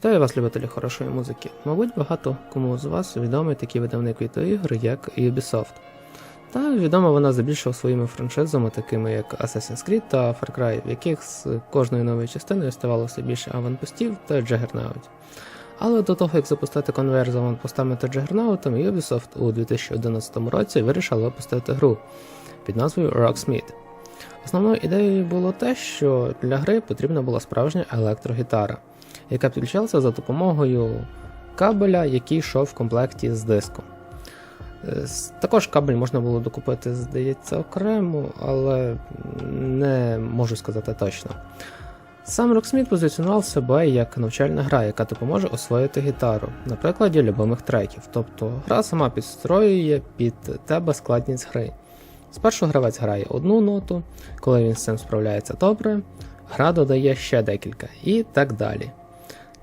Вітаю вас, любителі хорошої музики. Мабуть, багато кому з вас відомий такий видавник відеоігр, як Ubisoft. Та відома вона здебільшого своїми франшизами, такими як Assassin's Creed та Far Cry, в яких з кожною новою частиною ставалося більше аванпостів та джагернаутів. Але до того, як запустити конвейер з аванпостами та джагернаутами, Ubisoft у 2011 році вирішила випустити гру під назвою Rocksmith. Основною ідеєю було те, що для гри потрібна була справжня електрогітара, яка підключалася за допомогою кабеля, який йшов в комплекті з диском. Е, Також кабель можна було докупити, здається, окремо, але не можу сказати точно. Сам Rocksmith позиціонував себе як навчальна гра, яка допоможе освоїти гітару на прикладі любимих треків. Тобто гра сама підстроює під тебе складність гри. Спершу гравець грає одну ноту, коли він з цим справляється добре, гра додає ще декілька і так далі.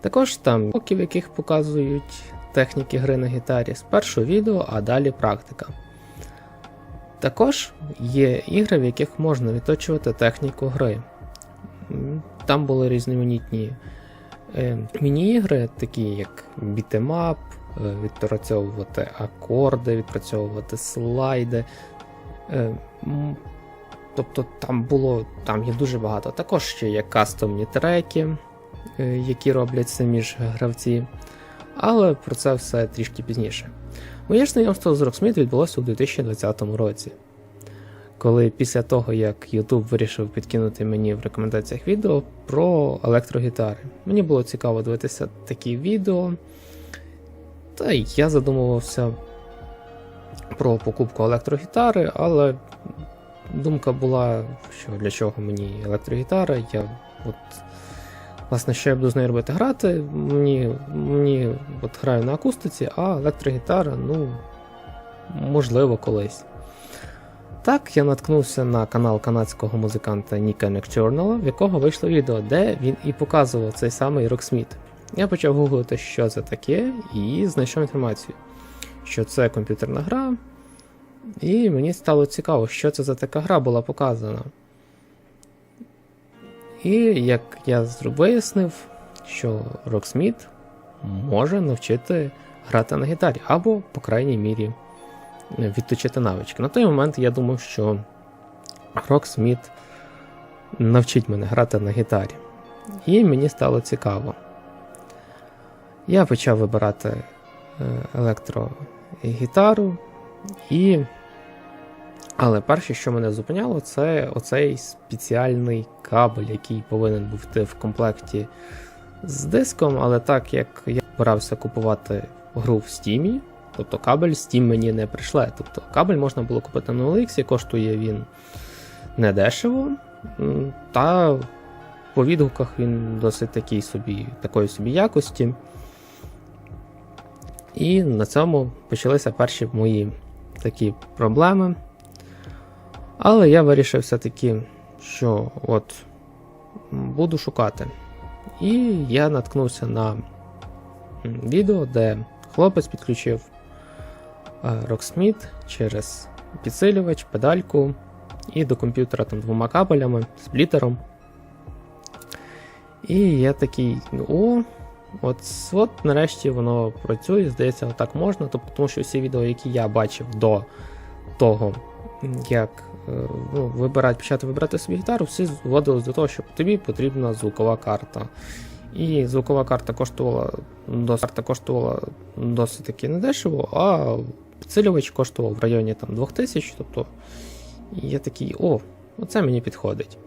Також там уроки, в яких показують техніки гри на гітарі, спершу відео, а далі практика. Також є ігри, в яких можна відточувати техніку гри. Там були різноманітні е, міні-ігри, такі як бітемап, відпрацьовувати акорди, відпрацьовувати слайди. Е, Тобто там було, там є дуже багато. Також ще є кастомні треки, е, які роблять самі ж гравці. Але про це все трішки пізніше. Моє ж знайомство з Rocksmith відбулося у 2020 році, коли після того, як YouTube вирішив підкинути мені в рекомендаціях відео про електрогітари. Мені було цікаво дивитися такі відео, та я задумувався про покупку електрогітари, але думка була, що для чого мені електрогітара. Я от, власне, що я буду з нею робити грати. Мені, мені от граю на акустиці, а електрогітара, ну, можливо, колись. Так, я наткнувся на канал канадського музиканта Ніка Нектюрнала, в якого вийшло відео, де він і показував цей самий Rocksmith. Я почав гуглити, що це таке, і знайшов інформацію, що це комп'ютерна гра, і мені стало цікаво, що це за така гра була показана. І як я вияснив, що Rocksmith може навчити грати на гітарі, або, по крайній мірі, відточити навички. На той момент я думав, що Rocksmith навчить мене грати на гітарі. І мені стало цікаво. Я почав вибирати е, електрогітару, і. Але перше, що мене зупиняло, це оцей спеціальний кабель, який повинен бути в комплекті з диском. Але так як я збирався купувати гру в Steam, тобто кабель Steam мені не прийшле. Тобто кабель можна було купити на OLX, коштує він недешево, та по відгуках він досить такий собі, такої собі якості. І на цьому почалися перші мої такі проблеми. Але я вирішив все-таки, що от буду шукати. І я наткнувся на відео, де хлопець підключив е, Rocksmith через підсилювач, педальку і до комп'ютера там двома кабелями, сплітером. І я такий, о, от, от нарешті воно працює, здається, так можна. Тобто, тому що всі відео, які я бачив до того, як е, ну, вибирати, почати вибирати собі гітару, всі зводились до того, що тобі потрібна звукова карта. І звукова карта коштувала досить, карта коштувала досить таки недешево, а підсилювач коштував в районі там, 2000. Тобто я такий, о, оце мені підходить.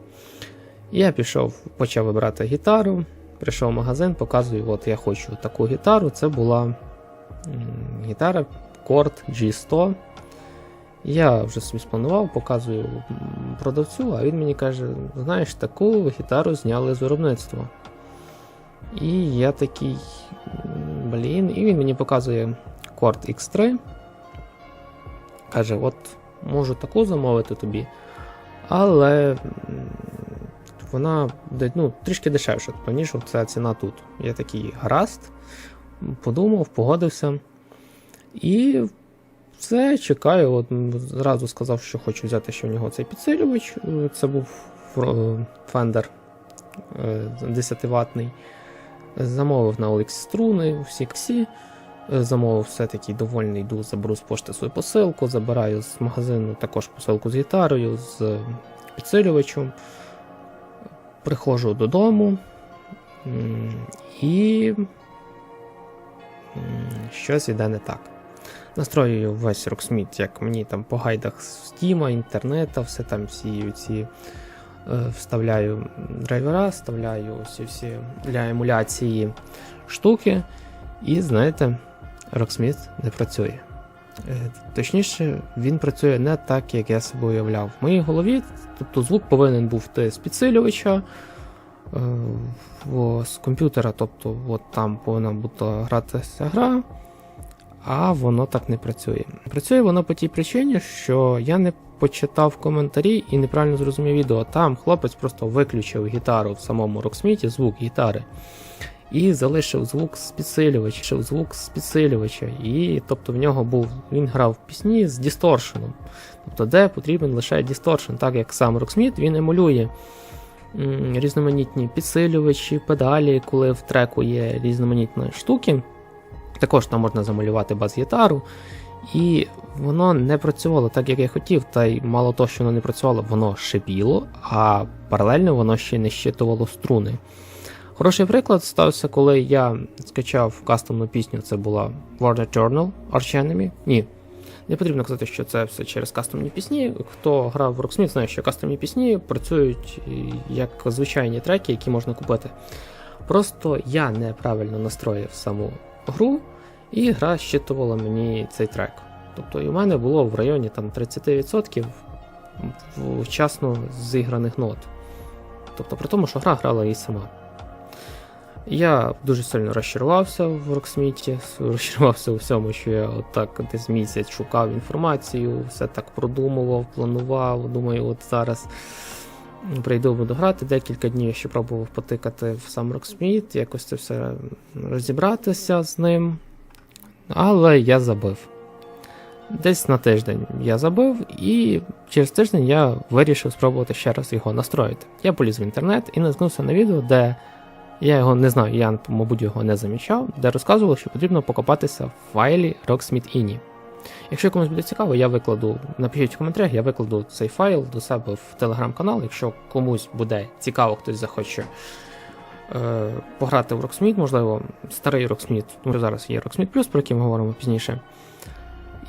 Я пішов, почав вибирати гітару, прийшов в магазин, показую, от я хочу таку гітару. Це була гітара Cord G100. Я вже собі спланував, показую продавцю, а він мені каже: знаєш, таку гітару зняли з виробництва. І я такий, блін, і він мені показує Cord X3. Каже, от можу таку замовити тобі, але вона ну, трішки дешевша, тобто, ніж ця ціна тут. Я такий гаразд, подумав, погодився. І все, чекаю. От зразу сказав, що хочу взяти ще в нього цей підсилювач. Е, Це був Фро- Fender е, 10 ватний. Замовив на OLX струни, всі ксі. Е, Замовив все-таки довольний, йду, заберу з пошти свою посилку, забираю з магазину також посилку з гітарою, з підсилювачем. Приходжу додому і щось іде не так. Настроюю весь Rocksmith, як мені там по гайдах з Steam, інтернета, все там всі ці е, вставляю драйвера, вставляю всі всі для емуляції штуки. І знаєте, Rocksmith не працює. Е, Точніше, він працює не так, як я собі уявляв. В моїй голові, тобто звук повинен був з підсилювача, е, з комп'ютера, тобто от там повинна бути гратися гра, а воно так не працює. Працює воно по тій причині, що я не почитав коментарі і неправильно зрозумів відео. Там хлопець просто виключив гітару в самому Rocksmith, звук гітари. І залишив звук з підсилювача, звук з підсилювача. І тобто в нього був, він грав пісні з дісторшеном. Тобто, де потрібен лише дісторшен, так як сам Rocksmith, він емулює різноманітні підсилювачі, педалі, коли в треку є різноманітні штуки. Також там можна замалювати бас-гітару. І воно не працювало так, як я хотів. Та й мало того, що воно не працювало, воно шипіло, а паралельно воно ще не щитувало струни. Хороший приклад стався, коли я скачав кастомну пісню, це була Warner Journal Arch Enemy. Ні, не потрібно казати, що це все через кастомні пісні. Хто грав в Rocksmith, знає, що кастомні пісні працюють е, як звичайні треки, які можна купити. Просто я неправильно настроїв саму гру, і гра щитувала мені цей трек. Тобто і у мене було в районі там 30% вчасно зіграних нот. Тобто при тому, що гра грала і сама. Я дуже сильно розчарувався в Роксміті, розчарувався у всьому, що я отак десь місяць шукав інформацію, все так продумував, планував. Думаю, от зараз прийду, буду грати. Декілька днів я ще пробував потикати в сам Rocksmith, якось це все розібратися з ним. Але я забив. Десь на тиждень я забив, і через тиждень я вирішив спробувати ще раз його настроїти. Я поліз в інтернет і наткнувся на відео, де я його не знаю, я, мабуть, його не замічав, де розказував, що потрібно покопатися в файлі Rocksmith INI. Якщо комусь буде цікаво, я викладу, напишіть в коментарях, я викладу цей файл до себе в телеграм-канал. Якщо комусь буде цікаво, хтось захоче е, пограти в Rocksmith, можливо, старий Rocksmith, тому що зараз є Rocksmith Plus, про який ми говоримо пізніше.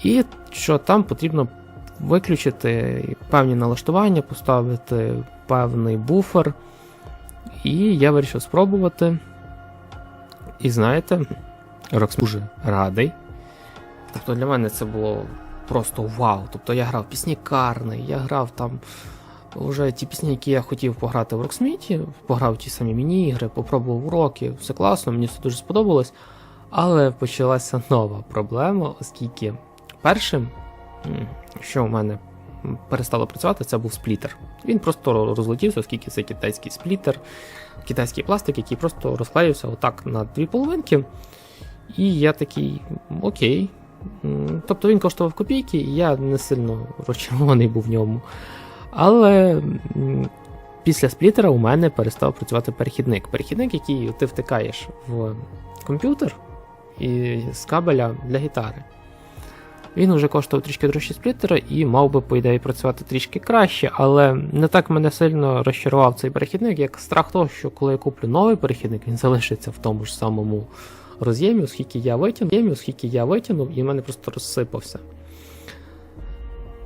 І що там потрібно виключити певні налаштування, поставити певний буфер. І я вирішив спробувати. І знаєте, Rocksmith дуже радий. Тобто для мене це було просто вау. Тобто я грав пісні Карни, я грав там вже ті пісні, які я хотів пограти в Rocksmith, пограв ті самі міні-ігри, попробував уроки, все класно, мені все дуже сподобалось. Але почалася нова проблема, оскільки першим, що у мене перестало працювати, це був сплітер. Він просто розлетівся, оскільки це китайський сплітер, китайський пластик, який просто розклеївся отак на дві половинки. І я такий, окей. Тобто він коштував копійки, і я не сильно розчарований був в ньому. Але після сплітера у мене перестав працювати перехідник. Перехідник, який ти втикаєш в комп'ютер і з кабеля для гітари. Він вже коштував трішки дорожче сплітера і мав би, по ідеї, працювати трішки краще, але не так мене сильно розчарував цей перехідник, як страх того, що коли я куплю новий перехідник, він залишиться в тому ж самому роз'ємі, оскільки я витягнув, оскільки я витягнув, і в мене просто розсипався.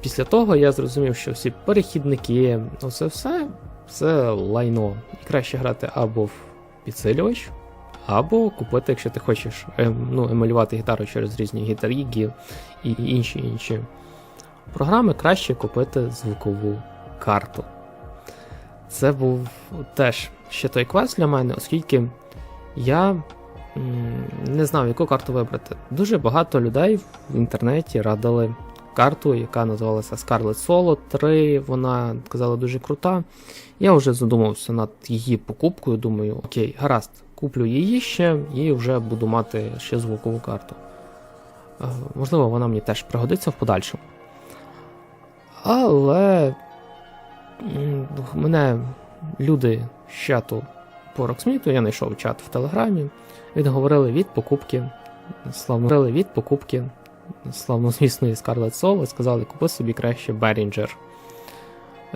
Після того я зрозумів, що всі перехідники, оце все це лайно. І краще грати або в підсилювач, або купити, якщо ти хочеш ем, ну, емалювати гітару через різні гітаріги і інші інші програми, краще купити звукову карту. Це був теж ще той квест для мене, оскільки я не знав, яку карту вибрати. Дуже багато людей в інтернеті радили карту, яка називалася Scarlet Solo 3. Вона казала дуже крута. Я вже задумався над її покупкою. Думаю, окей, гаразд, куплю її ще і вже буду мати ще звукову карту. Е, Можливо, вона мені теж пригодиться в подальшому. Але мене люди з чату по Роксміту, я знайшов чат в Телеграмі. Відговорили від покупки. Славно від покупки славнозвісної Scarlett Soul, сказали, купи собі краще Behringer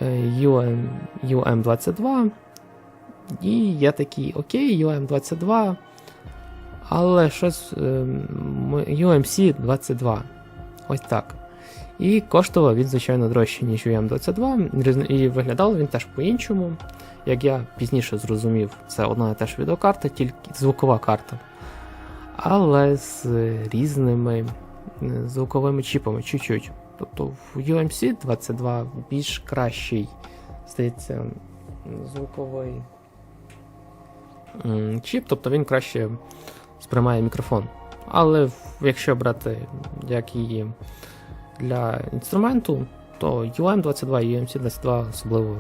е, UM, UM22. І я такий, окей, UM22. Але щось ем, UMC 22. Ось так. І коштував він, звичайно, дорожче, ніж UM22, і виглядав він теж по-іншому. Як я пізніше зрозумів, це одна і та ж відеокарта, тільки звукова карта. Але з різними е, звуковими чіпами, чуть-чуть. Тобто в UMC 22 більш кращий, здається, звуковий чіп, тобто він краще сприймає мікрофон. Але якщо брати як її для інструменту, то UM22 і UMC22 особливо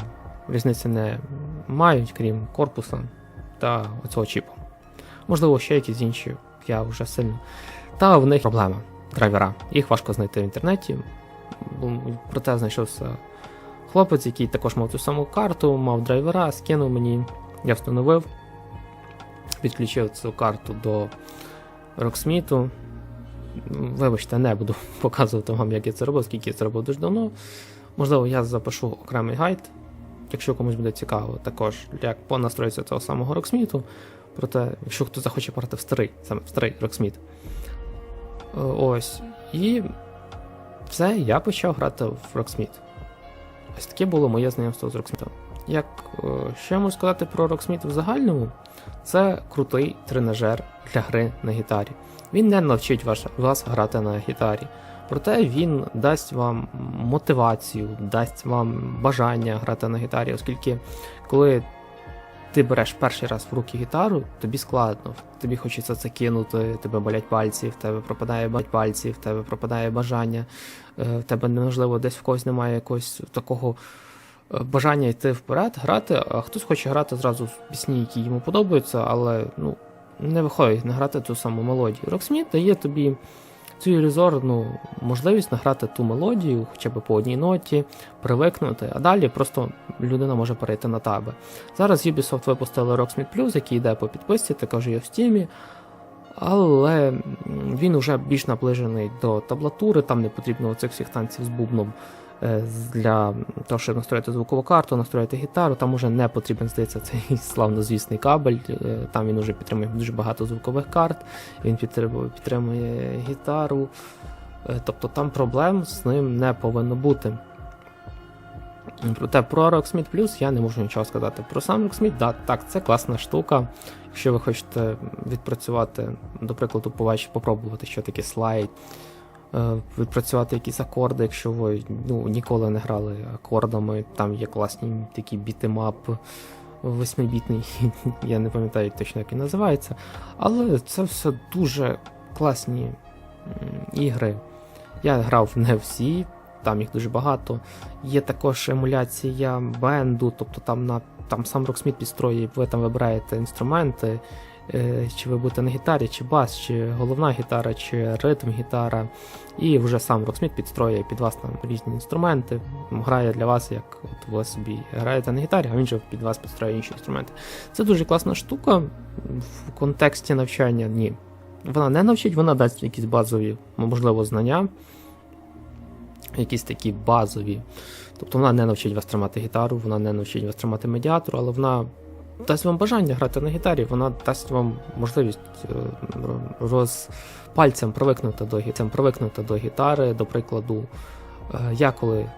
різниці не мають, крім корпуса та оцього чіпу. Можливо, ще якісь інші, я вже сильно. Та в них проблема драйвера. Їх важко знайти в інтернеті. Проте знайшовся хлопець, який також мав цю саму карту, мав драйвера, скинув мені, я встановив, підключив цю карту до Rocksmith. Вибачте, не буду показувати вам, як я це робив, скільки я це робив дуже давно. Можливо, я запишу окремий гайд, якщо комусь буде цікаво, також як по настройці того самого Rocksmith. Проте, якщо хто захоче пограти в старий, саме в старий Rocksmith. Е, Ось. І все, я почав грати в Rocksmith. Ось таке було моє знайомство з Rocksmith. Як е, що можу сказати про Rocksmith в загальному, це крутий тренажер для гри на гітарі. Він не навчить вас, вас грати на гітарі. Проте він дасть вам мотивацію, дасть вам бажання грати на гітарі, оскільки коли ти береш перший раз в руки гітару, тобі складно. Тобі хочеться це кинути, тебе болять пальці, в тебе пропадає пальці, в тебе пропадає бажання, е, в тебе неможливо десь в когось немає якогось такого бажання йти вперед, грати, а хтось хоче грати зразу в пісні, які йому подобаються, але ну, не виходить не грати ту саму мелодію. Rocksmith дає тобі цю ілюзорну можливість награти ту мелодію, хоча б по одній ноті, привикнути, а далі просто людина може перейти на тебе. Зараз Ubisoft випустили Rocksmith Plus, який йде по підписці, також є в Steam, але він вже більш наближений до таблатури, там не потрібно оцих всіх танців з бубном для того, щоб настроїти звукову карту, настроїти гітару. Там уже не потрібен, здається, цей славнозвісний кабель. е, Там він уже підтримує дуже багато звукових карт, він підтримує, гітару. Е, Тобто там проблем з ним не повинно бути. Проте про Rocksmith Plus я не можу нічого сказати. Про сам Rocksmith, да, так, це класна штука. Якщо ви хочете відпрацювати, до прикладу, побач- попробувати, що таке слайд, е, відпрацювати якісь акорди, якщо ви ну, ніколи не грали акордами, там є класні такі бітемап восьмибітний, я не пам'ятаю точно, як він називається. Але це все дуже класні ігри. Я грав не всі, там їх дуже багато. Є також емуляція бенду, тобто там на там сам Rocksmith підстроює, ви там вибираєте інструменти, е, чи ви будете на гітарі, чи бас, чи головна гітара, чи ритм гітара. І вже сам Rocksmith підстроює під вас там різні інструменти, грає для вас, як от ви собі граєте на гітарі, а він же під вас підстроює інші інструменти. Це дуже класна штука в контексті навчання. Ні. Вона не навчить, вона дасть якісь базові, можливо, знання, якісь такі базові. Тобто вона не навчить вас тримати гітару, вона не навчить вас тримати медіатор, але вона дасть вам бажання грати на гітарі, вона дасть вам можливість е, роз пальцем привикнути до, гі- привикнути до гітари. До прикладу, е, я коли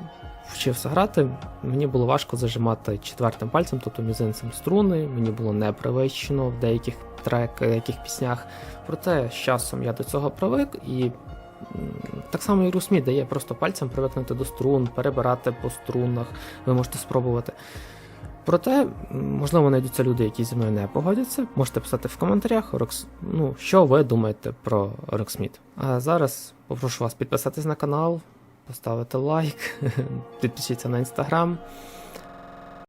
вчився грати, мені було важко зажимати четвертим пальцем, тобто мізинцем струни, мені було непривично в деяких треках, деяких піснях. Проте з часом я до цього привик і так само і Русмі дає просто пальцем привикнути до струн, перебирати по струнах, ви можете спробувати. Проте, можливо, знайдуться люди, які зі мною не погодяться. Можете писати в коментарях, Рокс... ну, що ви думаєте про Роксміт. А зараз попрошу вас підписатись на канал, поставити лайк, підпишіться на інстаграм.